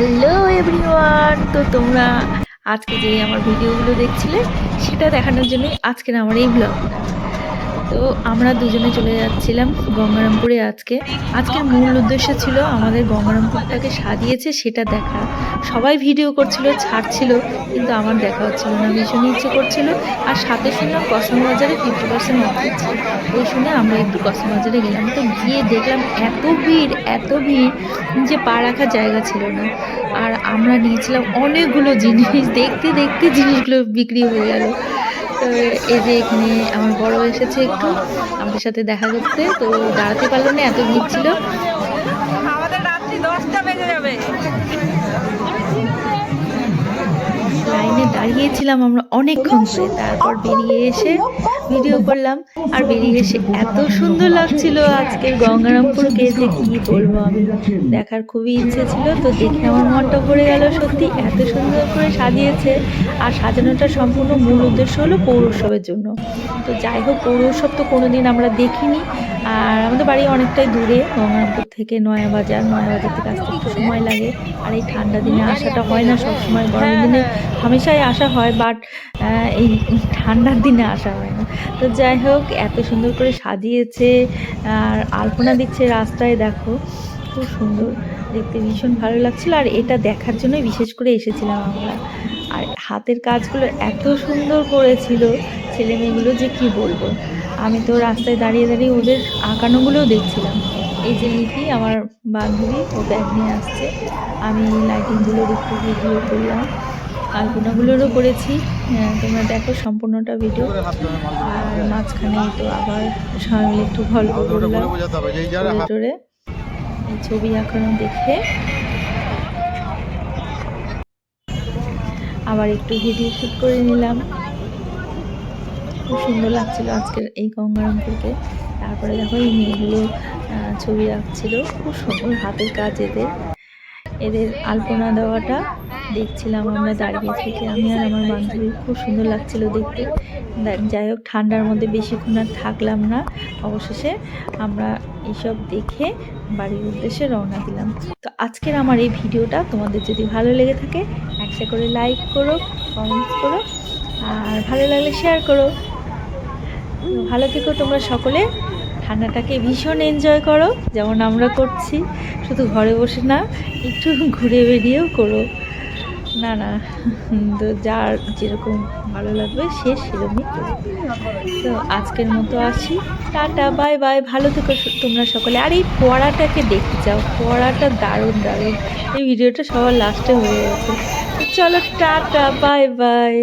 Hello everyone, তো তোমরা আজকে যে আমার ভিডিওগুলো দেখছিলে, সেটা দেখানোর জন্যই আজকের আমার এই ব্লগটা তো আমরা দুজনে চলে যাচ্ছিলাম গঙ্গারামপুরে আজকে। আজকের মূল উদ্দেশ্য ছিল আমাদের গঙ্গারামপুরটাকে সাজিয়েছে, সেটা দেখা। সবাই ভিডিও করছিল, ছাড়ছিল, কিন্তু আমার দেখা হচ্ছিল না ভীষণ ইচ্ছে করছিল। আর সাথে শুনলাম কসমো বাজারে ফিফটি পার্সেন্ট অফ দিচ্ছে। ওই শুনে আমরা একটু কসমো বাজারে গেলাম। তো গিয়ে দেখলাম এত ভিড় এত ভিড় যে পা রাখার জায়গা ছিল না। আর আমরা নিয়েছিলাম অনেকগুলো জিনিস, দেখতে দেখতে জিনিসগুলো বিক্রি হয়ে গেল। তো এই যে এখানে আমার বড় এসেছে একটু, আমাদের সাথে দেখা করতে। তো দাঁড়াতে পারল না, এত ভিড় ছিল। আমাদের রাত্রি দশটা বেজে যাবে। দাঁড়িয়েছিলাম আমরা অনেকক্ষণ ধরে। তারপর বেরিয়ে এসে ভিডিও করলাম। আর বেরিয়ে এসে এত সুন্দর লাগছিল আজকের গঙ্গারামপুরকে যে কি বলব আমি। দেখার খুবই ইচ্ছে ছিল, তো দেখে আমার মনটা ভরে গেল সত্যি এত সুন্দর করে সাজিয়েছে। আর সাজানোটা সম্পূর্ণ মূল উদ্দেশ্য হলো পৌর উৎসবের জন্য। তো যাই হোক পৌর উৎসব তো কোনোদিন আমরা দেখিনি। আর আমাদের বাড়ি অনেকটাই দূরে গঙ্গারামপুর থেকে নয়াবাজার নয়াবাজার থেকে আসতে একটু সময় লাগে। আর এই ঠান্ডা দিনে আসাটা হয় না সবসময় গরমের দিনে হামেশাই আসা হয় বাট এই ঠান্ডার দিনে আসা হয় না। তো যাই হোক এত সুন্দর করে সাজিয়েছে আর আলপনা দিচ্ছে রাস্তায় দেখো। খুব সুন্দর দেখতে ভীষণ ভালো লাগছিল। আর এটা দেখার জন্যই বিশেষ করে এসেছিলাম আমরা। আর হাতের কাজগুলো এত সুন্দর করেছিল ছেলে মেয়েগুলো যে কি বলব? আমি তো রাস্তায় দাঁড়িয়ে দাঁড়িয়ে ওদের আঁকানোগুলোও দেখছিলাম। এই যে লিপি আমার বান্ধবী ও ব্যাগ নিয়ে আসছে। আমি লাইটিংগুলোর একটু ভিডিও করলাম। আলপনাগুলোরও করেছি। আহ, তোমরা দেখো সম্পূর্ণটা ভিডিও আর মাঝখানে তো আবার সবাই মিলে একটু গল্প করলাম ছবি আঁকানো দেখে। আবার একটু ভিডিও শ্যুট করে নিলাম। খুব সুন্দর লাগছিল আজকের এই গঙ্গারামপুরকে তারপরে দেখো এই মেয়েগুলো ছবি আঁকছিল। খুব সুন্দর হাতের কাজ এদের। এদের আলপনা দেওয়াটা দেখছিলাম আমরা দাঁড়িয়ে থেকে। আমি আর আমার বান্ধবী খুব সুন্দর লাগছিল দেখতে। যাই হোক, ঠান্ডার মধ্যে বেশিক্ষণ আর থাকলাম না। অবশেষে আমরা এইসব দেখে বাড়ির উদ্দেশ্যে রওনা দিলাম। তো আজকের আমার এই ভিডিওটা, তোমাদের যদি ভালো লেগে থাকে একটা করে লাইক করো কমেন্টস করো, আর ভালো লাগলে শেয়ার করো। ভালো থেকো তোমরা সকলে। ঠান্ডাটাকে ভীষণ এনজয় করো, যেমন আমরা করছি। শুধু ঘরে বসে না, একটু ঘুরে বেরিয়েও করো। না না, তো যার যেরকম ভালো লাগবে, সে সেরকমই তো আজকের মতো আসি। টাটা, বাই বাই, ভালো থেকো তোমরা সকলে। আর এই ফোয়ারাটাকে দেখতে চাও ফোয়ারাটা দারুণ দারুণ। এই ভিডিওটা সবার লাস্টে হয়ে গেছে। চলো, টাটা, বাই বাই।